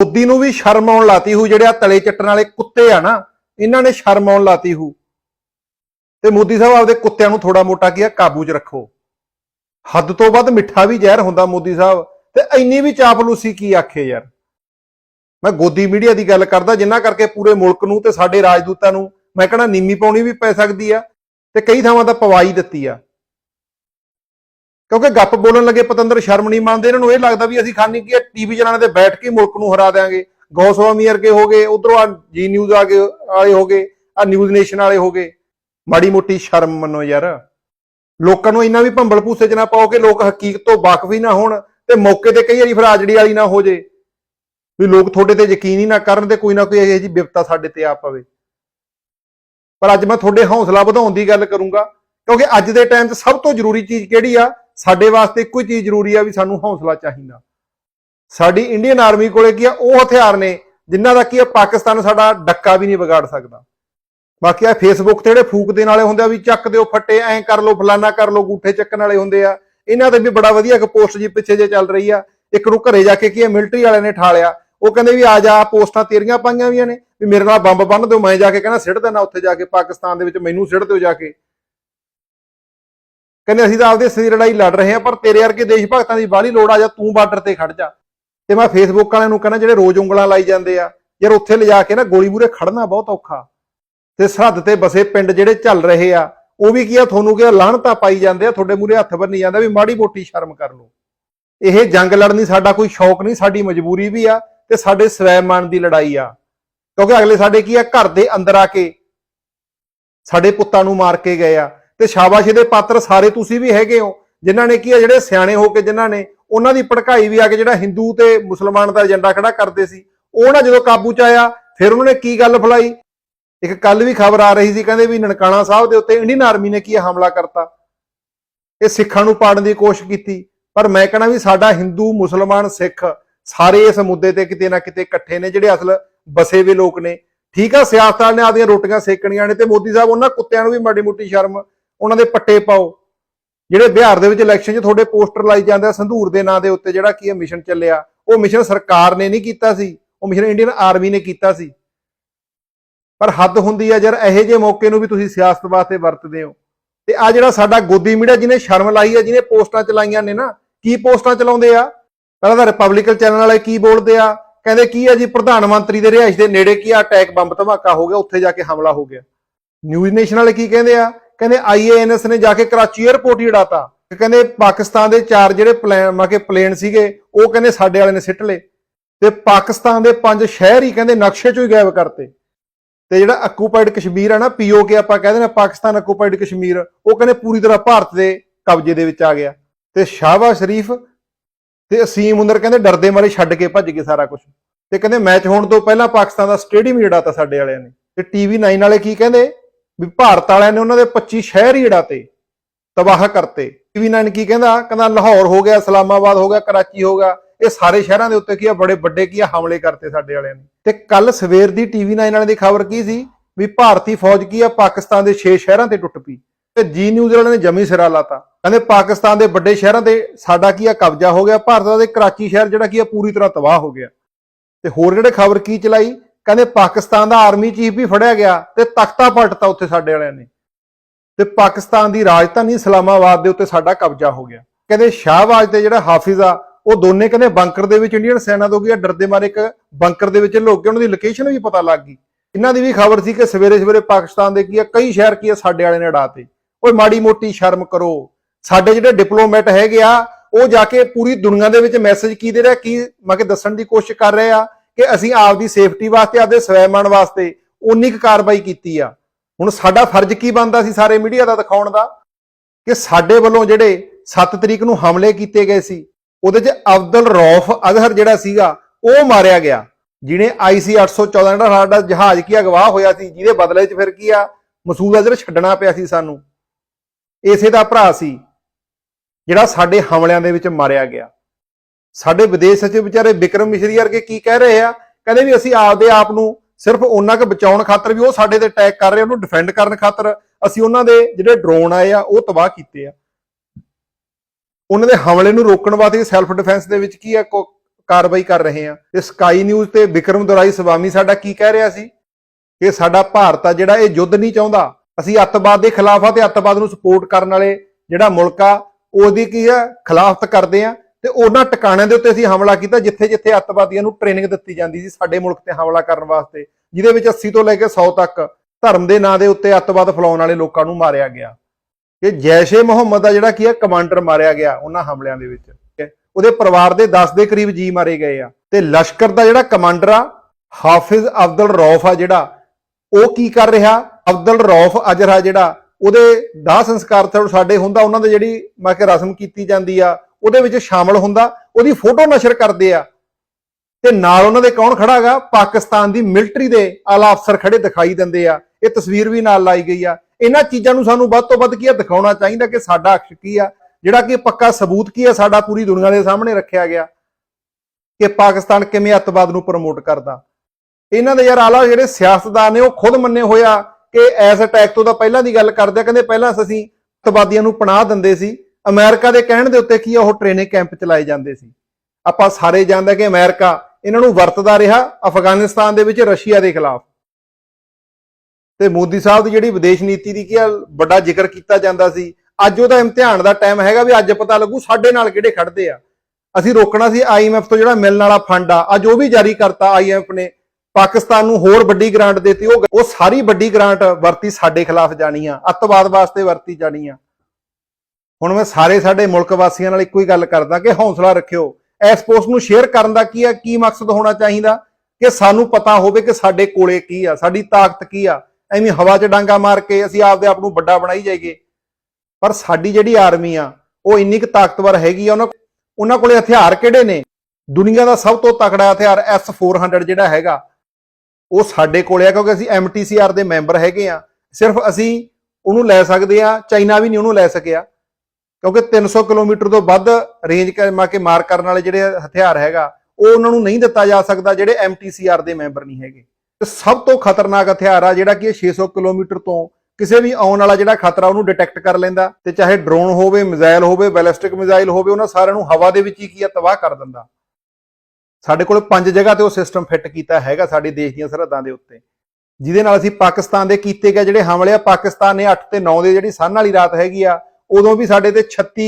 ਮੋਦੀ ਨੂੰ ਵੀ ਸ਼ਰਮ ਆਉਣ ਲਾਤੀ ਹੂ ਜਿਹੜੇ ਆ ਤਲੇ ਚੱਟਣ ਵਾਲੇ ਕੁੱਤੇ ਆ ਨਾ, ਇਹਨਾਂ ਨੇ ਸ਼ਰਮ ਆਉਣ ਲਾਤੀ ਹੂ ਤੇ ਮੋਦੀ ਸਾਹਿਬ ਆਪਦੇ ਕੁੱਤਿਆਂ ਨੂੰ ਥੋੜਾ ਮੋਟਾ ਕੀ ਆ, ਕਾਬੂ 'ਚ ਰੱਖੋ। ਹੱਦ ਤੋਂ ਵੱਧ ਮਿੱਠਾ ਵੀ ਜ਼ਹਿਰ ਹੁੰਦਾ ਮੋਦੀ ਸਾਹਿਬ। ਤੇ ਇੰਨੀ ਵੀ ਚਾਪਲੂਸੀ ਕੀ ਆਖੇ ਯਾਰ? ਮੈਂ ਗੋਦੀ ਮੀਡੀਆ ਦੀ ਗੱਲ ਕਰਦਾ, ਜਿੰਨਾ ਕਰਕੇ ਪੂਰੇ ਮੁਲਕ ਨੂੰ ਤੇ ਸਾਡੇ ਰਾਜਦੂਤਾਂ ਨੂੰ, ਮੈਂ ਕਹਣਾ ਨੀਮੀ ਪਾਉਣੀ ਵੀ ਪੈ ਸਕਦੀ ਆ। ਤੇ ਕਈ ਥਾਵਾਂ ਤਾਂ ਪਵਾਈ ਦਿੱਤੀ ਆ। ਕਿਉਂਕਿ ਗੱਪ ਬੋਲਣ ਲੱਗੇ ਪਤੰਦਰ ਸ਼ਰਮ ਨਹੀਂ ਮੰਨਦੇ, ਇਹਨਾਂ ਨੂੰ ਇਹ ਲੱਗਦਾ ਵੀ ਅਸੀਂ ਖਾਨੀ ਕੀ ਟੀਵੀ ਚੈਨਲਾਂ ਤੇ ਬੈਠ ਕੇ ਮੁਲਕ ਨੂੰ ਹਰਾ ਦੇਾਂਗੇ ਗੌਸਵਾਮੀ ਵਰਗੇ ਹੋ ਗਏ, ਉਧਰੋਂ ਆ ਜੀ ਨਿਊਜ਼ ਆ ਗਏ ਵਾਲੇ ਹੋ ਗਏ, ਆ ਨਿਊਜ਼ ਨੇਸ਼ਨ ਵਾਲੇ ਹੋ ਗਏ। ਮਾੜੀ ਮੋਟੀ ਸ਼ਰਮ ਮੰਨੋ ਯਾਰ। ਲੋਕਾਂ ਨੂੰ ਇੰਨਾ ਵੀ ਭੰਬਲ ਭੂਸੇ ਚ ਨਾ ਪਾਓ ਕਿ ਲੋਕ ਹਕੀਕਤ ਤੋਂ ਵਾਕਫ ਹੀ ਨਾ ਹੋਣ ਤੇ ਮੌਕੇ ਤੇ ਕਈ ਵਾਰੀ ਫਿਰ ਆਜੜੀ ਵਾਲੀ ਨਾ ਹੋ ਜੇ। ਵੀ ਲੋਕ ਤੁਹਾਡੇ ਤੇ ਯਕੀਨ ਹੀ ਨਾ ਕਰਨ ਤੇ ਕੋਈ ਨਾ ਕੋਈ ਇਹੋ ਜਿਹੀ ਵਿਪਤਾ ਸਾਡੇ ਤੇ ਆ ਪਵੇ। ਪਰ ਅੱਜ ਮੈਂ ਤੁਹਾਡੇ ਹੌਸਲਾ ਵਧਾਉਣ ਦੀ ਗੱਲ ਕਰੂੰਗਾ, ਕਿਉਂਕਿ ਅੱਜ ਦੇ ਟਾਈਮ 'ਚ ਸਭ ਤੋਂ ਜ਼ਰੂਰੀ ਚੀਜ਼ ਕਿਹੜੀ ਆ? ਸਾਡੇ ਵਾਸਤੇ ਇੱਕੋ ਹੀ ਚੀਜ਼ ਜ਼ਰੂਰੀ ਆ ਵੀ ਸਾਨੂੰ ਹੌਸਲਾ ਚਾਹੀਦਾ। ਸਾਡੀ ਇੰਡੀਅਨ ਆਰਮੀ ਕੋਲੇ ਕੀ ਆ, ਉਹ ਹਥਿਆਰ ਨੇ, ਜਿਨ੍ਹਾਂ ਦਾ ਕੀ ਆ, ਪਾਕਿਸਤਾਨ ਸਾਡਾ ਡੱਕਾ ਵੀ ਨਹੀਂ ਵਿਗਾੜ ਸਕਦਾ। ਬਾਕੀ ਆ ਫੇਸਬੁੱਕ ਤੇ ਜਿਹੜੇ ਫੂਕ ਦੇਣ ਵਾਲੇ ਹੁੰਦੇ ਆ ਵੀ ਚੱਕ ਦਿਓ ਫੱਟੇ, ਐਂ ਕਰ ਲਓ, ਫਲਾਨਾ ਕਰ ਲਓ, ਗੂਠੇ ਚੱਕਣ ਵਾਲੇ ਹੁੰਦੇ ਆ। ਇਹਨਾਂ ਤੇ ਵੀ ਬੜਾ ਵਧੀਆ ਇੱਕ ਪੋਸਟ ਜੀ ਪਿੱਛੇ ਜੇ ਚੱਲ ਰਹੀ ਆ। ਇੱਕ ਨੂੰ ਘਰੇ ਜਾ ਕੇ ਕੀ ਹੈ ਮਿਲਟਰੀ ਵਾਲਿਆਂ ਨੇ ਠਾਲਿਆ। ਉਹ ਕਹਿੰਦੇ ਵੀ ਆ ਜਾ ਪੋਸਟਾਂ ਤੇਰੀਆਂ ਪਾਈਆਂ ਵੀਆਂ ਨੇ। ਵੀ ਮੇਰੇ ਨਾਲ ਬੰਬ ਬੰਨ ਦਿਓ, ਮੈਂ ਜਾ ਕੇ ਕਹਿੰਦਾ ਸਿੱਟ ਦੇਣਾ ਉੱਥੇ ਜਾ ਕੇ, ਪਾਕਿਸਤਾਨ ਦੇ ਵਿੱਚ ਮੈਨੂੰ ਸਿੱਟ ਦਿਓ ਜਾ ਕੇ। ਕਹਿੰਦੇ ਅਸੀਂ ਤਾਂ ਆਪਦੇ ਸਿਰ ਲੜਾਈ ਲੜ ਰਹੇ ਹਾਂ ਪਰ ਤੇਰੇ ਵਰਗੇ ਦੇਸ਼ ਭਗਤਾਂ ਦੀ ਬਾਹਲੀ ਲੋੜ ਆ ਜਾ ਤੂੰ ਬਾਰਡਰ ਤੇ ਖੜ ਜਾ। ਤੇ ਮੈਂ ਫੇਸਬੁੱਕ ਵਾਲਿਆਂ ਨੂੰ ਕਹਿੰਦਾ ਜਿਹੜੇ ਰੋਜ਼ ਉਂਗਲਾਂ ਲਾਈ ਜਾਂਦੇ ਆ ਯਾਰ ਉੱਥੇ ਲਿਜਾ ਕੇ ਨਾ ਗੋਲੀ ਮੂਰੇ ਖੜਨਾ ਬਹੁਤ ਔਖਾ। ਤੇ ਸਰਹੱਦ ਤੇ ਬਸੇ ਪਿੰਡ ਜਿਹੜੇ ਚੱਲ ਰਹੇ ਆ ਉਹ ਵੀ ਕੀ ਆ ਤੁਹਾਨੂੰ ਕੀ ਆ, ਲਾਹਣਤਾਂ ਪਾਈ ਜਾਂਦੇ ਆ ਤੁਹਾਡੇ ਮੂਰੇ ਹੱਥ ਬੰਨੀ ਜਾਂਦਾ ਵੀ ਮਾੜੀ ਮੋਟੀ ਸ਼ਰਮ ਕਰ ਲਓ। ਇਹ ਜੰਗ ਲੜਨੀ ਸਾਡਾ ਕੋਈ ਸ਼ੌਕ ਨਹੀਂ ਸਾਡੀ ਮਜਬੂਰੀ ਵੀ ਆ ਤੇ ਸਾਡੇ ਸਵੈਮਾਨ ਦੀ ਲੜਾਈ ਆ। ਕਿਉਂਕਿ ਅਗਲੇ ਸਾਡੇ ਕੀ ਆ ਘਰ ਦੇ ਅੰਦਰ ਆ ਕੇ ਸਾਡੇ ਪੁੱਤਾਂ ਨੂੰ ਮਾਰ ਕੇ ਗਏ ਆ। ਤੇ ਸ਼ਾਬਾਸ਼ੀ ਦੇ ਪਾਤਰ ਸਾਰੇ ਤੁਸੀਂ ਵੀ ਹੈਗੇ ਹੋ, ਜਿਨ੍ਹਾਂ ਨੇ ਕੀ ਆ, ਜਿਹੜੇ ਸਿਆਣੇ ਹੋ ਕੇ ਜਿਨ੍ਹਾਂ ਨੇ, ਉਹਨਾਂ ਦੀ ਭੜਕਾਈ ਵੀ ਆ ਕੇ ਜਿਹੜਾ ਹਿੰਦੂ ਤੇ ਮੁਸਲਮਾਨ ਦਾ ਏਜੰਡਾ ਖੜਾ ਕਰਦੇ ਸੀ, ਉਹ ਨਾ ਜਦੋਂ ਕਾਬੂ ਚ ਆਇਆ, ਫਿਰ ਉਹਨਾਂ ਨੇ ਕੀ ਗੱਲ ਫਲਾਈ? ਇੱਕ ਕੱਲ ਵੀ ਖਬਰ ਆ ਰਹੀ ਸੀ, ਕਹਿੰਦੇ ਵੀ ਨਨਕਾਣਾ ਸਾਹਿਬ ਦੇ ਉੱਤੇ ਇੰਡੀਅਨ ਆਰਮੀ ਨੇ ਕੀ ਹਮਲਾ ਕਰਤਾ। ਇਹ ਸਿੱਖਾਂ ਨੂੰ ਪਾੜਨ ਦੀ ਕੋਸ਼ਿਸ਼ ਕੀਤੀ, ਪਰ ਮੈਂ ਕਹਣਾ ਵੀ ਸਾਡਾ ਹਿੰਦੂ, ਮੁਸਲਮਾਨ, ਸਿੱਖ ਸਾਰੇ ਇਸ ਮੁੱਦੇ ਤੇ ਕਿਤੇ ਨਾ ਕਿਤੇ ਇਕੱਠੇ ਨੇ, ਜਿਹੜੇ ਅਸਲ ਬਸੇ ਵੀ ਲੋਕ ਨੇ। ਠੀਕ ਆ, ਸਿਆਸਤਾਂ ਨੇ ਆਪਦੀਆਂ ਰੋਟੀਆਂ ਸੇਕਣੀਆਂ ਨੇ ਤੇ ਮੋਦੀ ਸਾਹਿਬ ਉਹਨਾਂ ਕੁੱਤਿਆਂ ਨੂੰ ਵੀ ਮਾੜੀ ਮੋਟੀ ਸ਼ਰਮ ਉਹਨਾਂ ਦੇ ਪੱਟੇ ਪਾਓ। ਜਿਹੜੇ ਬਿਹਾਰ ਦੇ ਵਿੱਚ ਇਲੈਕਸ਼ਨ 'ਚ ਤੁਹਾਡੇ ਪੋਸਟਰ ਲਾਈ ਜਾਂਦੇ ਆ ਸੰਧੂਰ ਦੇ ਨਾਂ ਦੇ ਉੱਤੇ ਜਿਹੜਾ ਕੀ ਹੈ ਮਿਸ਼ਨ ਚੱਲਿਆ, ਉਹ ਮਿਸ਼ਨ ਸਰਕਾਰ ਨੇ ਨਹੀਂ ਕੀਤਾ ਸੀ, ਉਹ ਮਿਸ਼ਨ ਇੰਡੀਅਨ ਆਰਮੀ ਨੇ ਕੀਤਾ ਸੀ। ਪਰ ਹੱਦ ਹੁੰਦੀ ਆ ਯਾਰ, ਇਹੋ ਜਿਹੇ ਮੌਕੇ ਨੂੰ ਵੀ ਤੁਸੀਂ ਸਿਆਸਤ ਵਾਸਤੇ ਵਰਤਦੇ ਹੋ। ਤੇ ਆ ਜਿਹੜਾ ਸਾਡਾ ਗੋਦੀ ਮੀਡੀਆ ਜਿਹਨੇ ਸ਼ਰਮ ਲਾਈ ਆ, ਜਿਹਨੇ ਪੋਸਟਾਂ ਚਲਾਈਆਂ ਨੇ ਨਾ, ਕੀ ਪੋਸਟਾਂ ਚਲਾਉਂਦੇ ਆ? ਪਹਿਲਾਂ ਤਾਂ ਰਿਪਬਲਿਕਨ ਚੈਨਲ ਵਾਲੇ ਕੀ ਬੋਲਦੇ ਆ? ਕਹਿੰਦੇ ਕੀ ਆ ਜੀ, ਪ੍ਰਧਾਨ ਮੰਤਰੀ ਦੇ ਰਿਹਾਇਸ਼ ਦੇ ਨੇੜੇ ਕੀ ਆ? ਅਟੈਕ ਬੰਬ ਧਮਾਕਾ ਹੋ ਗਿਆ, ਉੱਥੇ ਜਾ ਕੇ ਹਮਲਾ ਹੋ ਗਿਆ। ਨਿਊਜ਼ ਨੇਸ਼ਨ ਵਾਲੇ ਕੀ ਕਹਿੰਦੇ ਆ? ਕਹਿੰਦੇ ਆਈਏਐਨਐਸ ਨੇ ਜਾ ਕੇ ਕਰਾਚੀ 에ਅਰਪੋਰਟ ਹੀ ਉਡਾਤਾ। ਕਹਿੰਦੇ ਪਾਕਿਸਤਾਨ ਦੇ ਚਾਰ ਜਿਹੜੇ ਪਲੇਨ ਮਾ ਕੇ ਪਲੇਨ ਸੀਗੇ, ਉਹ ਕਹਿੰਦੇ ਸਾਡੇ ਵਾਲੇ ਨੇ ਸਿੱਟ ਲਏ। ਤੇ ਪਾਕਿਸਤਾਨ ਦੇ ਪੰਜ ਸ਼ਹਿਰ ਹੀ ਕਹਿੰਦੇ ਨਕਸ਼ੇ ਚੋਂ ਹੀ ਗਾਇਬ ਕਰਤੇ। ਤੇ ਜਿਹੜਾ ਅਕੂਪਾਈਡ ਕਸ਼ਮੀਰ ਆ ਨਾ ਪੀਓਕੇ ਆਪਾਂ ਕਹਿੰਦੇ ਨੇ ਪਾਕਿਸਤਾਨ ਅਕੂਪਾਈਡ ਕਸ਼ਮੀਰ, ਉਹ ਕਹਿੰਦੇ ਪੂਰੀ ਤਰ੍ਹਾਂ ਭਾਰਤ ਦੇ ਕਬਜ਼ੇ ਦੇ ਵਿੱਚ ਆ ਗਿਆ। ਤੇ ਸ਼ਾਹਬਾਜ਼ ਸ਼ਰੀਫ ਤੇ ਅਸੀਮ ਉਮਰ ਕਹਿੰਦੇ ਡਰਦੇ ਮਾਰੇ ਛੱਡ ਕੇ ਭੱਜ ਗਏ ਸਾਰਾ ਕੁਝ ਤੇ ਕਹਿੰਦੇ ਮੈਚ ਹੋਣ ਤੋਂ ਪਹਿਲਾਂ ਪਾਕਿਸਤਾਨ ਦਾ ਸਟੇਡੀਅਮ ਹੀ ਉਡਾਤਾ ਸਾਡੇ ਵਾਲਿਆਂ ਨੇ। ਤੇ ਟੀਵੀ 9 ਵਾਲੇ ਕੀ ਕਹਿੰਦੇ? ਵੀ ਭਾਰਤ ਵਾਲਿਆਂ ਨੇ ਉਹਨਾਂ ਦੇ 25 ਸ਼ਹਿਰ ਹੀ ਉਡਾਤੇ, ਤਬਾਹ ਕਰਤੇ। ਟੀਵੀ ਨਾਈਨ ਕੀ ਕਹਿੰਦਾ? ਕਹਿੰਦਾ ਲਾਹੌਰ ਹੋ ਗਿਆ, ਇਸਲਾਮਾਬਾਦ ਹੋ ਗਿਆ, ਕਰਾਚੀ ਹੋ ਗਿਆ। ਇਹ ਸਾਰੇ ਸ਼ਹਿਰਾਂ ਦੇ ਉੱਤੇ ਕੀ ਆ, ਬੜੇ ਵੱਡੇ ਕੀ ਆ ਹਮਲੇ ਕਰਤੇ ਸਾਡੇ ਵਾਲਿਆਂ ਨੇ। ਤੇ ਕੱਲ ਸਵੇਰ ਦੀ ਟੀਵੀ ਨਾਈਨ ਵਾਲਿਆਂ ਦੀ ਖਬਰ ਕੀ ਸੀ? ਵੀ ਭਾਰਤੀ ਫੌਜ ਕੀ ਆ, ਪਾਕਿਸਤਾਨ ਦੇ 6 ਸ਼ਹਿਰਾਂ ਤੇ ਟੁੱਟ ਪਈ। ਤੇ ਜੀ ਨਿਊਜ਼ ਵਾਲਿਆਂ ਨੇ ਜਮੀ ਸਿਰਾ ਲਾਤਾ। ਕਹਿੰਦੇ ਪਾਕਿਸਤਾਨ ਦੇ ਵੱਡੇ ਸ਼ਹਿਰਾਂ ਤੇ ਸਾਡਾ ਕੀ ਆ, ਕਬਜ਼ਾ ਹੋ ਗਿਆ। ਭਾਰਤ ਦੇ ਕਰਾਚੀ ਸ਼ਹਿਰ ਜਿਹੜਾ ਕੀ ਆ, ਪੂਰੀ ਤਰ੍ਹਾਂ ਤਬਾਹ ਹੋ ਗਿਆ। ਤੇ ਹੋਰ ਜਿਹੜੇ ਖਬਰ ਕੀ ਚਲਾਈ? ਕਹਿੰਦੇ ਪਾਕਿਸਤਾਨ ਦਾ ਆਰਮੀ ਚੀਫ ਵੀ ਫੜਿਆ ਗਿਆ ਤੇ ਤਖਤਾ ਪਲਟਤਾ ਉੱਥੇ ਸਾਡੇ ਵਾਲਿਆਂ ਨੇ। ਤੇ ਪਾਕਿਸਤਾਨ ਦੀ ਰਾਜਧਾਨੀ ਇਸਲਾਮਾਬਾਦ ਦੇ ਉੱਤੇ ਸਾਡਾ ਕਬਜ਼ਾ ਹੋ ਗਿਆ। ਕਹਿੰਦੇ ਸ਼ਾਹਬਾਜ਼ ਤੇ ਜਿਹੜਾ ਹਾਫਿਜ਼ ਆ ਉਹ ਦੋਨੇ ਕਹਿੰਦੇ ਬੰਕਰ ਦੇ ਵਿੱਚ ਇੰਡੀਅਨ ਸੈਨਾ ਤੋਂ ਗਿਆ, ਡਰਦੇ ਮਾਰੇ ਇੱਕ ਬੰਕਰ ਦੇ ਵਿੱਚ ਲੁਕ ਕੇ ਉਹਨਾਂ ਦੀ ਲੋਕੇਸ਼ਨ ਵੀ ਪਤਾ ਲੱਗ ਗਈ। ਇਹਨਾਂ ਦੀ ਵੀ ਖਬਰ ਸੀ ਕਿ ਸਵੇਰੇ ਸਵੇਰੇ ਪਾਕਿਸਤਾਨ ਦੇ ਕੀ ਆ, ਕਈ ਸ਼ਹਿਰ ਕੀ ਆ ਸਾਡੇ ਵਾਲੇ ਨੇ ਉਡਾਤੇ ਓਏ ਮਾੜੀ ਮੋਟੀ ਸ਼ਰਮ ਕਰੋ। ਸਾਡੇ ਜਿਹੜੇ ਡਿਪਲੋਮੈਟ ਹੈਗੇ ਆ, ਉਹ ਜਾ ਕੇ ਪੂਰੀ ਦੁਨੀਆ ਦੇ ਵਿੱਚ ਮੈਸੇਜ ਕੀ ਦੇ ਰਿਹਾ, ਕੀ ਮੈਂ ਕਿ ਦੱਸਣ ਦੀ ਕੋਸ਼ਿਸ਼ ਕਰ ਰਹੇ ਆ ਕਿ ਅਸੀਂ ਆਪਦੀ ਸੇਫਟੀ ਵਾਸਤੇ, ਆਪਦੇ ਸਵੈਮਾਨ ਵਾਸਤੇ ਉਨੀ ਕੁ ਕਾਰਵਾਈ ਕੀਤੀ ਆ। ਹੁਣ ਸਾਡਾ ਫਰਜ਼ ਕੀ ਬਣਦਾ ਸੀ ਸਾਰੇ ਮੀਡੀਆ ਦਾ ਦਿਖਾਉਣ ਦਾ? ਕਿ ਸਾਡੇ ਵੱਲੋਂ ਜਿਹੜੇ 7 ਤਰੀਕ ਨੂੰ ਹਮਲੇ ਕੀਤੇ ਗਏ ਸੀ, ਉਹਦੇ 'ਚ ਅਬਦੁਲ ਰੌਫ ਅਜ਼ਹਰ ਜਿਹੜਾ ਸੀਗਾ, ਉਹ ਮਾਰਿਆ ਗਿਆ। ਜਿਹਨੇ ਆਈਸੀ 814 ਜਿਹੜਾ ਸਾਡਾ ਜਹਾਜ਼ ਕੀ ਅਗਵਾ ਹੋਇਆ ਸੀ, ਜਿਹਦੇ ਬਦਲੇ 'ਚ ਫਿਰ ਕੀ ਆ, ਮਸੂਦ ਅਜ਼ਹਰ ਛੱਡਣਾ ਪਿਆ ਸੀ ਸਾਨੂੰ। ਇਸੇ ਦਾ ਭਰਾ ਸੀ, ਜਿਹੜਾ ਸਾਡੇ ਹਮਲਿਆਂ ਦੇ ਵਿੱਚ ਮਾਰਿਆ ਗਿਆ। ਸਾਡੇ ਵਿਦੇਸ਼ ਸਚਿਵ ਵਿਚਾਰੇ ਵਿਕਰਮ ਮਿਸ਼ਰੀ ਵਰਗੇ ਕੀ ਕਹਿ ਰਹੇ ਆ? ਕਹਿੰਦੇ ਵੀ ਅਸੀਂ ਆਪਦੇ ਆਪ ਨੂੰ ਸਿਰਫ ਉਹਨਾਂ ਕੁ ਬਚਾਉਣ ਖਾਤਰ ਵੀ ਉਹ ਸਾਡੇ ਤੇ ਅਟੈਕ ਕਰ ਰਹੇ ਉਹਨੂੰ ਡਿਫੈਂਡ ਕਰਨ ਖਾਤਰ ਅਸੀਂ ਉਹਨਾਂ ਦੇ ਜਿਹੜੇ ਡਰੋਨ ਆਏ ਆ, ਉਹ ਤਬਾਹ ਕੀਤੇ ਆ। ਉਹਨਾਂ ਦੇ ਹਮਲੇ ਨੂੰ ਰੋਕਣ ਵਾਸਤੇ ਸੈਲਫ ਡਿਫੈਂਸ ਦੇ ਵਿੱਚ ਕੀ ਆ ਕਾਰਵਾਈ ਕਰ ਰਹੇ ਹਾਂ ਤੇ ਸਕਾਈ ਨਿਊਜ਼ ਤੇ ਵਿਕਰਮ ਦੁਰਾਈ ਸਵਾਮੀ ਸਾਡਾ ਕੀ ਕਹਿ ਰਿਹਾ ਸੀ? ਕਿ ਸਾਡਾ ਭਾਰਤ ਆ ਜਿਹੜਾ ਇਹ ਯੁੱਧ ਨਹੀਂ ਚਾਹੁੰਦਾ। ਅਸੀਂ ਅੱਤਵਾਦ ਦੇ ਖਿਲਾਫ ਆ ਤੇ ਅੱਤਵਾਦ ਨੂੰ ਸਪੋਰਟ ਕਰਨ ਵਾਲੇ ਜਿਹੜਾ ਮੁਲਕ ਆ, ਉਹਦੀ ਕੀ ਆ, ਖਿਲਾਫਤ ਕਰਦੇ ਆ। ਤੇ ਉਹਨਾਂ ਟਿਕਾਣਿਆਂ ਦੇ ਉੱਤੇ ਅਸੀਂ ਹਮਲਾ ਕੀਤਾ, ਜਿੱਥੇ ਜਿੱਥੇ ਅੱਤਵਾਦੀਆਂ ਨੂੰ ਟ੍ਰੇਨਿੰਗ ਦਿੱਤੀ ਜਾਂਦੀ ਸੀ ਸਾਡੇ ਮੁਲਕ ਤੇ ਹਮਲਾ ਕਰਨ ਵਾਸਤੇ, ਜਿਹਦੇ ਵਿੱਚ 80 ਤੋਂ ਲੈ ਕੇ 100 ਤੱਕ ਧਰਮ ਦੇ ਨਾਂ ਦੇ ਉੱਤੇ ਅੱਤਵਾਦ ਫੈਲਾਉਣ ਵਾਲੇ ਲੋਕਾਂ ਨੂੰ ਮਾਰਿਆ ਗਿਆ। ਕਿ ਜੈਸ਼-ਏ ਮੁਹੰਮਦ ਦਾ ਜਿਹੜਾ ਕੀ ਹੈ ਕਮਾਂਡਰ ਮਾਰਿਆ ਗਿਆ ਉਹਨਾਂ ਹਮਲਿਆਂ ਦੇ ਵਿੱਚ। ਉਹਦੇ ਪਰਿਵਾਰ ਦੇ 10 ਦੇ ਕਰੀਬ ਜੀ ਮਾਰੇ ਗਏ ਆ। ਤੇ ਲਸ਼ਕਰ ਦਾ ਜਿਹੜਾ ਕਮਾਂਡਰ ਆ, ਹਾਫਿਜ਼ ਅਬਦੁਲ ਰੌਫ ਆ ਜਿਹੜਾ, ਉਹ ਕੀ ਕਰ ਰਿਹਾ? ਅਬਦੁਲ ਰੌਫ ਅਜਰਾ ਜਿਹੜਾ, ਉਹਦੇ ਦਾਹ ਸੰਸਕਾਰ ਤੇ ਸਾਡੇ ਹੁੰਦਾ, ਉਹਨਾਂ ਦੇ ਜਿਹੜੀ ਮੈਂ ਕਿ ਰਸਮ ਕੀਤੀ ਜਾਂਦੀ ਆ ਉਹਦੇ ਵਿੱਚ ਸ਼ਾਮਲ ਹੁੰਦਾ, ਉਹਦੀ ਫੋਟੋ ਨਸ਼ਰ ਕਰਦੇ ਆ। ਤੇ ਨਾਲ ਉਹਨਾਂ ਦੇ ਕੌਣ ਖੜਾਗਾ ਪਾਕਿਸਤਾਨ ਦੀ ਮਿਲਟਰੀ ਦੇ ਆਲਾ ਅਫਸਰ ਖੜੇ ਦਿਖਾਈ ਦਿੰਦੇ ਆ। ਇਹ ਤਸਵੀਰ ਵੀ ਨਾਲ ਲਾਈ ਗਈ ਆ। ਇਹਨਾਂ ਚੀਜ਼ਾਂ ਨੂੰ ਸਾਨੂੰ ਵੱਧ ਤੋਂ ਵੱਧ ਕੀ ਆ, ਦਿਖਾਉਣਾ ਚਾਹੀਦਾ ਕਿ ਸਾਡਾ ਅਕਸ਼ ਕੀ ਆ, ਜਿਹੜਾ ਕਿ ਪੱਕਾ ਸਬੂਤ ਕੀ ਆ, ਸਾਡਾ ਪੂਰੀ ਦੁਨੀਆ ਦੇ ਸਾਹਮਣੇ ਰੱਖਿਆ ਗਿਆ ਕਿ ਪਾਕਿਸਤਾਨ ਕਿਵੇਂ ਅੱਤਵਾਦ ਨੂੰ ਪ੍ਰਮੋਟ ਕਰਦਾ। ਇਹਨਾਂ ਦੇ ਯਾਰ ਆਲਾ ਜਿਹੜੇ ਸਿਆਸਤਦਾਨ ਨੇ, ਉਹ ਖੁਦ ਮੰਨੇ ਹੋਇਆ ਕਿ ਐਸ ਅਟੈਕ ਤੋਂ ਤਾਂ ਪਹਿਲਾਂ ਦੀ ਗੱਲ ਕਰਦੇ ਆ, ਕਹਿੰਦੇ ਪਹਿਲਾਂ ਅਸੀਂ ਅੱਤਵਾਦੀਆਂ ਨੂੰ ਪਨਾਹ ਦਿੰਦੇ ਸੀ। ਅਮਰੀਕਾ ਦੇ ਕਹਿਣ ਦੇ ਉੱਤੇ ਕੀ ਆ, ਉਹ ਟ੍ਰੇਨਿੰਗ ਕੈਂਪ ਚਲਾਏ ਜਾਂਦੇ ਸੀ। ਆਪਾਂ ਸਾਰੇ ਜਾਣਦੇ ਕਿ ਅਮਰੀਕਾ ਇਹਨਾਂ ਨੂੰ ਵਰਤਦਾ ਰਿਹਾ ਅਫਗਾਨਿਸਤਾਨ ਦੇ ਵਿੱਚ ਰਸ਼ੀਆ ਦੇ ਖਿਲਾਫ। ਤੇ ਮੋਦੀ ਸਾਹਿਬ ਦੀ ਜਿਹੜੀ ਵਿਦੇਸ਼ ਨੀਤੀ ਦੀ ਕੀ ਆ, ਵੱਡਾ ਜ਼ਿਕਰ ਕੀਤਾ ਜਾਂਦਾ ਸੀ। ਅੱਜ ਉਹਦਾ ਇਮਤਿਹਾਨ ਦਾ ਟਾਈਮ ਹੈਗਾ ਵੀ ਅੱਜ ਪਤਾ ਲੱਗੂ ਸਾਡੇ ਨਾਲ ਕਿਹੜੇ ਖੜਦੇ ਆ। ਅਸੀਂ ਰੋਕਣਾ ਸੀ ਆਈਐਮਐਫ ਤੋਂ ਜਿਹੜਾ ਮਿਲਣ ਵਾਲਾ ਫੰਡ ਆ, ਅੱਜ ਉਹ ਵੀ ਜਾਰੀ ਕਰਤਾ ਆਈਐਮਐਫ ਨੇ। ਪਾਕਿਸਤਾਨ ਨੂੰ ਹੋਰ ਵੱਡੀ ਗ੍ਰਾਂਟ ਦਿੱਤੀ, ਉਹ ਉਹ ਸਾਰੀ ਵੱਡੀ ਗ੍ਰਾਂਟ ਵਰਤੀ ਸਾਡੇ ਖਿਲਾਫ ਜਾਣੀ ਆ, ਅੱਤਵਾਦ ਵਾਸਤੇ ਵਰਤੀ ਜਾਣੀ ਆ। ਹੁਣ ਮੈਂ ਸਾਰੇ ਸਾਡੇ ਮੁਲਕ ਵਾਸੀਆਂ ਨਾਲ ਇੱਕੋ ਹੀ ਗੱਲ ਕਰਦਾ ਕਿ ਹੌਸਲਾ ਰੱਖਿਓ। ਇਸ ਪੋਸਟ ਨੂੰ ਸ਼ੇਅਰ ਕਰਨ ਦਾ ਕੀ ਆ, ਕੀ ਮਕਸਦ ਹੋਣਾ ਚਾਹੀਦਾ? ਕਿ ਸਾਨੂੰ ਪਤਾ ਹੋਵੇ ਕਿ ਸਾਡੇ ਕੋਲੇ ਕੀ ਆ, ਸਾਡੀ ਤਾਕਤ ਕੀ ਆ। ਐਵੇਂ ਹਵਾ 'ਚ ਡਾਂਗਾ ਮਾਰ ਕੇ ਅਸੀਂ ਆਪਦੇ ਆਪ ਨੂੰ ਵੱਡਾ ਬਣਾਈ ਜਾਈਏ। ਪਰ ਸਾਡੀ ਜਿਹੜੀ ਆਰਮੀ ਆ, ਉਹ ਇੰਨੀ ਕੁ ਤਾਕਤਵਰ ਹੈਗੀ ਆ, ਉਹਨਾਂ ਉਹਨਾਂ ਕੋਲੇ ਹਥਿਆਰ ਕਿਹੜੇ ਨੇ? ਦੁਨੀਆ ਦਾ ਸਭ ਤੋਂ ਤਕੜਾ ਹਥਿਆਰ S400 ਜਿਹੜਾ ਹੈਗਾ, ਉਹ ਸਾਡੇ ਕੋਲੇ ਆ, ਕਿਉਂਕਿ ਅਸੀਂ MTCR ਦੇ ਮੈਂਬਰ ਹੈਗੇ ਆ। ਸਿਰਫ ਅਸੀਂ ਉਹਨੂੰ ਲੈ ਸਕਦੇ ਆ, ਚਾਈਨਾ ਵੀ ਨਹੀਂ ਉਹਨੂੰ ਲੈ ਸਕਿਆ। ਕਿਉਂਕਿ 300 ਕਿਲੋਮੀਟਰ ਤੋਂ ਵੱਧ ਰੇਂਜ ਮਾ ਕੇ ਮਾਰ ਕਰਨ ਵਾਲੇ ਜਿਹੜੇ ਹਥਿਆਰ ਹੈਗਾ, ਉਹ ਉਹਨਾਂ ਨੂੰ ਨਹੀਂ ਦਿੱਤਾ ਜਾ ਸਕਦਾ, ਜਿਹੜੇ MTCR ਦੇ ਮੈਂਬਰ ਨਹੀਂ ਹੈਗੇ। ਤੇ ਸਭ ਤੋਂ ਖਤਰਨਾਕ ਹਥਿਆਰ ਆ ਜਿਹੜਾ ਕਿ ਇਹ 600 ਕਿਲੋਮੀਟਰ ਤੋਂ ਕਿਸੇ ਵੀ ਆਉਣ ਵਾਲਾ ਜਿਹੜਾ ਖਤਰਾ ਉਹਨੂੰ ਡਿਟੈਕਟ ਕਰ ਲੈਂਦਾ ਤੇ ਚਾਹੇ ਡਰੋਨ ਹੋਵੇ ਮਿਜ਼ਾਈਲ ਹੋਵੇ ਬੈਲਿਸਟਿਕ ਮਿਜ਼ਾਈਲ ਹੋਵੇ, ਉਹਨਾਂ ਸਾਰਿਆਂ ਨੂੰ ਹਵਾ ਦੇ ਵਿੱਚ ਹੀ ਕੀ ਆ, ਤਬਾਹ ਕਰ ਦਿੰਦਾ। ਸਾਡੇ ਕੋਲ ਪੰਜ ਜਗ੍ਹਾ ਤੇ ਉਹ ਸਿਸਟਮ ਫਿੱਟ ਕੀਤਾ ਹੈਗਾ ਸਾਡੇ ਦੇਸ਼ ਦੀਆਂ ਸਰਹੱਦਾਂ ਦੇ ਉੱਤੇ। ਜਿਹਦੇ ਨਾਲ ਅਸੀਂ ਪਾਕਿਸਤਾਨ ਦੇ ਕੀਤੇ ਗਏ ਜਿਹੜੇ ਹਮਲੇ ਆ, ਪਾਕਿਸਤਾਨ ਨੇ 8 ਤੇ 9 ਦੇ ਜਿਹੜੀ ਸੰਨ ਵਾਲੀ ਰਾਤ ਹੈਗੀ ਆ ਉਦੋਂ ਵੀ ਸਾਡੇ ਤੇ 36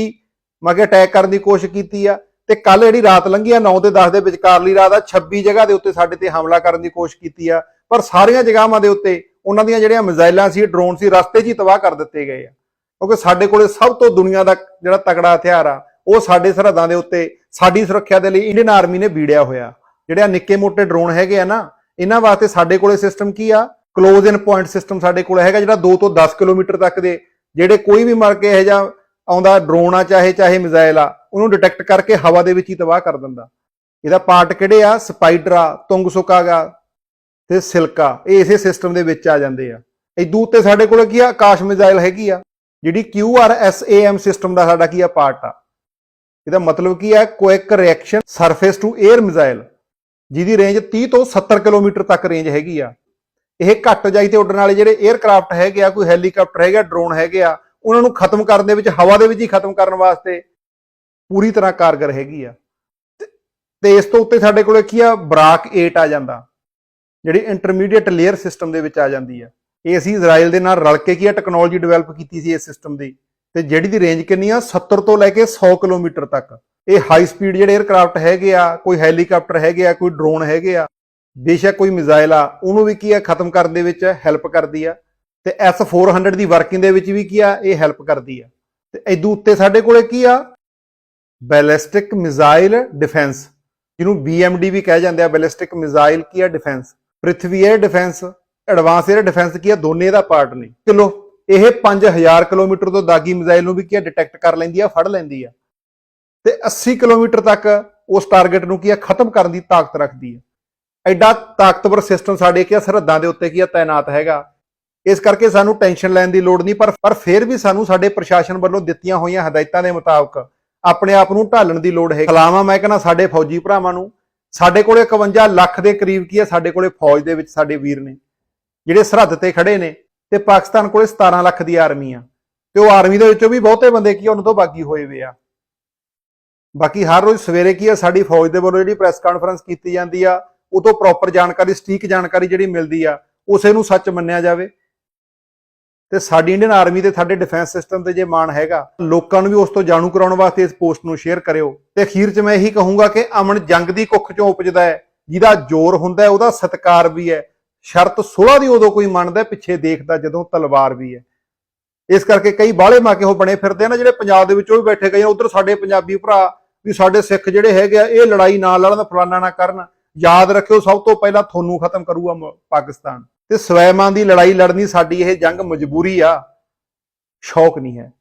ਮਗੇ ਅਟੈਕ ਕਰਨ ਦੀ ਕੋਸ਼ਿਸ਼ ਕੀਤੀ ਆ ਤੇ ਕੱਲ ਜਿਹੜੀ ਰਾਤ ਲੰਘੀ ਆ 9 ਤੇ 10 ਦੇ ਵਿਚਕਾਰਲੀ ਰਾਤ ਆ 26 ਜਗ੍ਹਾ ਦੇ ਉੱਤੇ ਸਾਡੇ ਤੇ ਹਮਲਾ ਕਰਨ ਦੀ ਕੋਸ਼ਿਸ਼ ਕੀਤੀ ਆ। ਪਰ ਸਾਰੀਆਂ ਜਗ੍ਹਾਵਾਂ ਦੇ ਉੱਤੇ ਉਹਨਾਂ ਦੀਆਂ ਜਿਹੜੀਆਂ ਮਿਜ਼ਾਈਲਾਂ ਸੀ ਡਰੋਨ ਸੀ, ਰਸਤੇ 'ਚ ਹੀ ਤਬਾਹ ਕਰ ਦਿੱਤੇ ਗਏ ਆ। ਕਿਉਂਕਿ ਸਾਡੇ ਕੋਲੇ ਸਭ ਤੋਂ ਦੁਨੀਆ ਦਾ ਜਿਹੜਾ ਤਕੜਾ ਹਥਿਆਰ ਆ, ਉਹ ਸਾਡੇ ਸਰਹੱਦਾਂ ਦੇ ਉੱਤੇ ਸਾਡੀ ਸੁਰੱਖਿਆ ਦੇ ਲਈ ਇੰਡੀਅਨ ਆਰਮੀ ਨੇ ਵੀੜਿਆ ਹੋਇਆ। ਜਿਹੜੇ ਨਿੱਕੇ ਮੋਟੇ ਡਰੋਨ ਹੈਗੇ ਆ ਨਾ, ਇਹਨਾਂ ਵਾਸਤੇ ਸਾਡੇ ਕੋਲੇ ਸਿਸਟਮ ਕੀ ਆ? ਕਲੋਜ਼ ਇਨ ਪੁਆਇੰਟ ਸਿਸਟਮ ਸਾਡੇ ਕੋਲ ਹੈਗਾ ਜਿਹੜਾ 2 ਤੋਂ 10 ਕਿਲੋਮੀਟਰ ਤੱਕ ਦੇ ਜਿਹੜੇ ਕੋਈ ਵੀ ਮਰ ਕੇ ਇਹ ਜਾਂ ਆਉਂਦਾ, ਡਰੋਨ ਆ, ਚਾਹੇ ਚਾਹੇ ਮਿਜ਼ਾਈਲ ਆ, ਉਹਨੂੰ ਡਿਟੈਕਟ ਕਰਕੇ ਹਵਾ ਦੇ ਵਿੱਚ ਹੀ ਤਬਾਹ ਕਰ ਦਿੰਦਾ। ਇਹਦਾ ਪਾਰਟ ਕਿਹੜੇ ਆ? ਸਪਾਈਡਰ ਆ ਤੁੰਗਸੁਕਾਗਾ ਤੇ ਸਿਲਕਾ ਇਹ ਇਸੇ ਸਿਸਟਮ ਦੇ ਵਿੱਚ ਆ ਜਾਂਦੇ ਆ। ਇਦੂ ਉੱਤੇ ਸਾਡੇ ਕੋਲ ਕੀ ਆ? ਆਕਾਸ਼ ਮਿਜ਼ਾਈਲ ਹੈਗੀ ਆ, ਜਿਹੜੀ QRSAM ਸਿਸਟਮ ਦਾ ਸਾਡਾ ਕੀ ਆ? ਪਾਰਟ ਆ। ਇਹਦਾ ਮਤਲਬ ਕੀ ਹੈ quick reaction surface to air missile ਜਿਹਦੀ ਰੇਂਜ 30 ਤੋਂ 70 ਕਿਲੋਮੀਟਰ ਤੱਕ ਰੇਂਜ ਹੈਗੀ ਆ। ਇਹ ਘੱਟ ਜਾਈ ਤੇ ਉੱਡਣ ਵਾਲੇ ਜਿਹੜੇ 에ਅਰਕ੍ਰਾਫਟ ਹੈਗੇ ਆ, ਕੋਈ ਹੈਲੀਕਾਪਟਰ ਹੈਗਾ ਡਰੋਨ ਹੈਗੇ ਆ, ਉਹਨਾਂ ਨੂੰ ਖਤਮ ਕਰਨ ਦੇ ਵਿੱਚ, ਹਵਾ ਦੇ ਵਿੱਚ ਹੀ ਖਤਮ ਕਰਨ ਵਾਸਤੇ ਪੂਰੀ ਤਰ੍ਹਾਂ ਕਾਰਗਰ ਹੈਗੀ ਆ। ਤੇ- ਇਸ ਤੋਂ ਉੱਤੇ ਸਾਡੇ ਕੋਲੇ ਕੀ ਆ? ਬਰਾਕ 8 ਆ ਜਾਂਦਾ, ਜਿਹੜੀ ਇੰਟਰਮੀਡੀਏਟ ਲੇਅਰ ਸਿਸਟਮ ਦੇ ਵਿੱਚ ਆ ਜਾਂਦੀ ਆ। ਇਹ ਅਸੀਂ ਇਜ਼ਰਾਈਲ ਦੇ ਨਾਲ ਰਲ ਕੇ ਕੀ ਆ? ਟੈਕਨੋਲੋਜੀ ਡਿਵੈਲਪ ਕੀਤੀ ਸੀ ਇਸ ਸਿਸਟਮ ਦੀ। ਤੇ ਜਿਹੜੀ ਦੀ ਰੇਂਜ ਕਿੰਨੀ ਆ? 70 ਤੋਂ ਲੈ ਕੇ 100 ਕਿਲੋਮੀਟਰ ਤੱਕ। ਇਹ ਹਾਈ ਸਪੀਡ ਜਿਹੜੇ 에ਅਰਕ੍ਰਾਫਟ ਹੈਗੇ ਆ, ਕੋਈ ਹੈਲੀਕਾਪਟਰ ਹੈਗੇ ਆ, ਕੋਈ ਡਰੋਨ ਹੈਗੇ ਆ ਬੇਸ਼ੱਕ ਕੋਈ ਮਿਜ਼ਾਈਲ ਆ, ਉਹਨੂੰ ਵੀ ਕੀ ਆ, ਖਤਮ ਕਰਨ ਦੇ ਵਿੱਚ ਹੈਲਪ ਕਰਦੀ ਆ। ਤੇ S400 ਦੀ ਵਰਕਿੰਗ ਦੇ ਵਿੱਚ ਵੀ ਕੀ ਆ, ਇਹ ਹੈਲਪ ਕਰਦੀ ਆ। ਤੇ ਇਦੋਂ ਉੱਤੇ ਸਾਡੇ ਕੋਲੇ ਕੀ ਆ? ਬੈਲਿਸਟਿਕ ਮਿਜ਼ਾਈਲ ਡਿਫੈਂਸ ਜਿਹਨੂੰ BMD ਵੀ ਕਹਿ ਜਾਂਦੇ ਆ। ਬੈਲਿਸਟਿਕ ਮਿਜ਼ਾਈਲ ਕੀ ਆ? Defence Prithvi air defence advance air defence ਕੀ ਆ? ਦੋਨੇ ਦਾ ਪਾਰਟ ਨੇ। ਚਲੋ, ਇਹ 5000 ਕਿਲੋਮੀਟਰ ਤੋਂ ਦਾਗੀ ਮਿਜ਼ਾਈਲ ਨੂੰ ਵੀ ਕੀ ਆ? ਡਿਟੈਕਟ ਕਰ ਲੈਂਦੀ ਆ, ਫੜ ਲੈਂਦੀ ਆ। ਤੇ 80 ਕਿਲੋਮੀਟਰ ਤੱਕ ਉਸ ਟਾਰਗੇਟ ਨੂੰ ਕੀ ਆ? ਖਤਮ ਕਰਨ ਦੀ ਤਾਕਤ ਰੱਖਦੀ ਆ। ਐਡਾ ਤਾਕਤਵਰ ਸਿਸਟਮ ਸਾਡੇ ਕੀ ਆ? ਸਰਹੱਦਾਂ ਦੇ ਉੱਤੇ ਕੀ ਆ? ਤਾਇਨਾਤ ਹੈਗਾ। ਇਸ ਕਰਕੇ ਸਾਨੂੰ ਟੈਨਸ਼ਨ ਲੈਣ ਦੀ ਲੋੜ ਨਹੀਂ, ਪਰ ਪਰ ਫਿਰ ਵੀ ਸਾਨੂੰ ਸਾਡੇ ਪ੍ਰਸ਼ਾਸਨ ਵੱਲੋਂ ਦਿੱਤੀਆਂ ਹੋਈਆਂ ਹਦਾਇਤਾਂ ਦੇ ਮੁਤਾਬਕ ਆਪਣੇ ਆਪ ਨੂੰ ਢਾਲਣ ਦੀ ਲੋੜ ਹੈ ਸਲਾਮਾਂ ਮੈਂ ਕਹਿੰਦਾ ਸਾਡੇ ਫੌਜੀ ਭਰਾਵਾਂ ਨੂੰ। ਸਾਡੇ ਕੋਲੇ 51 ਲੱਖ ਦੇ ਕਰੀਬ ਕੀ ਆ? ਸਾਡੇ ਕੋਲੇ ਫੌਜ ਦੇ ਵਿੱਚ ਸਾਡੇ ਵੀਰ ਨੇ, ਜਿਹੜੇ ਸਰਹੱਦ ਤੇ ਖੜੇ ਨੇ ਤੇ ਪਾਕਿਸਤਾਨ ਕੋਲੇ 17 ਲੱਖ ਦੀ ਆਰਮੀ ਆ। ਤੇ ਉਹ ਆਰਮੀ ਦੇ ਵਿੱਚੋਂ ਵੀ ਬਹੁਤੇ ਬੰਦੇ ਕੀ ਉਹਨਾਂ ਤੋਂ ਬਾਗੀ ਹੋਏ ਵੇ ਆ। ਬਾਕੀ ਹਰ ਰੋਜ਼ ਸਵੇਰੇ ਕੀ ਆ? ਸਾਡੀ ਫੌਜ ਦੇ ਵੱਲੋਂ ਜਿਹੜੀ ਪ੍ਰੈਸ ਕਾਨਫਰੰਸ ਕੀਤੀ ਜਾਂਦੀ ਆ ਉਹ ਤੋਂ ਪ੍ਰੋਪਰ ਜਾਣਕਾਰੀ, ਸਟੀਕ ਜਾਣਕਾਰੀ ਜਿਹੜੀ ਮਿਲਦੀ ਆ, ਉਸੇ ਨੂੰ ਸੱਚ ਮੰਨਿਆ ਜਾਵੇ। ਤੇ ਸਾਡੀ ਇੰਡੀਅਨ ਆਰਮੀ ਤੇ ਸਾਡੇ ਡਿਫੈਂਸ ਸਿਸਟਮ ਤੇ ਜੇ ਮਾਣ ਹੈਗਾ, ਲੋਕਾਂ ਨੂੰ ਵੀ ਉਸ ਤੋਂ ਜਾਣੂ ਕਰਾਉਣ ਵਾਸਤੇ ਇਸ ਪੋਸਟ ਨੂੰ ਸ਼ੇਅਰ ਕਰਿਓ। ਤੇ ਅਖੀਰ 'ਚ ਮੈਂ ਇਹੀ ਕਹੂੰਗਾ ਕਿ ਅਮਨ ਜੰਗ ਦੀ ਕੁੱਖ 'ਚੋਂ ਉਪਜਦਾ ਹੈ, ਜਿਹਦਾ ਜ਼ੋਰ ਹੁੰਦਾ ਹੈ, ਉਹਦਾ ਸਤਕਾਰ ਵੀ ਹੈ। ਸ਼ਰਤ ਸੁਲਾ ਦੀ ਉਦੋਂ ਕੋਈ ਮੰਨਦਾ ਪਿੱਛੇ ਦੇਖਦਾ ਜਦੋਂ ਤਲਵਾਰ ਵੀ ਹੈ। ਇਸ ਕਰਕੇ ਕਈ ਬਾਹਲੇ ਮਾਕੇ ਉਹ ਬਣੇ ਫਿਰਦੇ ਆ ਨਾ, ਜਿਹੜੇ ਪੰਜਾਬ ਦੇ ਵਿੱਚ ਉਹ ਵੀ ਬੈਠੇ ਗਏ ਉਧਰ ਸਾਡੇ ਪੰਜਾਬੀ ਭਰਾ ਵੀ ਸਾਡੇ ਸਿੱਖ ਜਿਹੜੇ ਹੈਗੇ ਆ, ਇਹ ਲੜਾਈ ਨਾ ਲੜਨ, ਫਲਾਨਾ ਨਾ ਕਰਨ। ਯਾਦ ਰੱਖਿਓ, ਸਭ ਤੋਂ ਪਹਿਲਾਂ ਤੁਹਾਨੂੰ ਖਤਮ ਕਰੂਗਾ ਪਾਕਿਸਤਾਨ। ਤੇ ਸਵੈਮਾਨ ਦੀ ਲੜਾਈ ਲੜਨੀ ਸਾਡੀ ਇਹ ਜੰਗ ਮਜਬੂਰੀ ਆ। ਸ਼ੌਕ ਨਹੀਂ ਹੈ।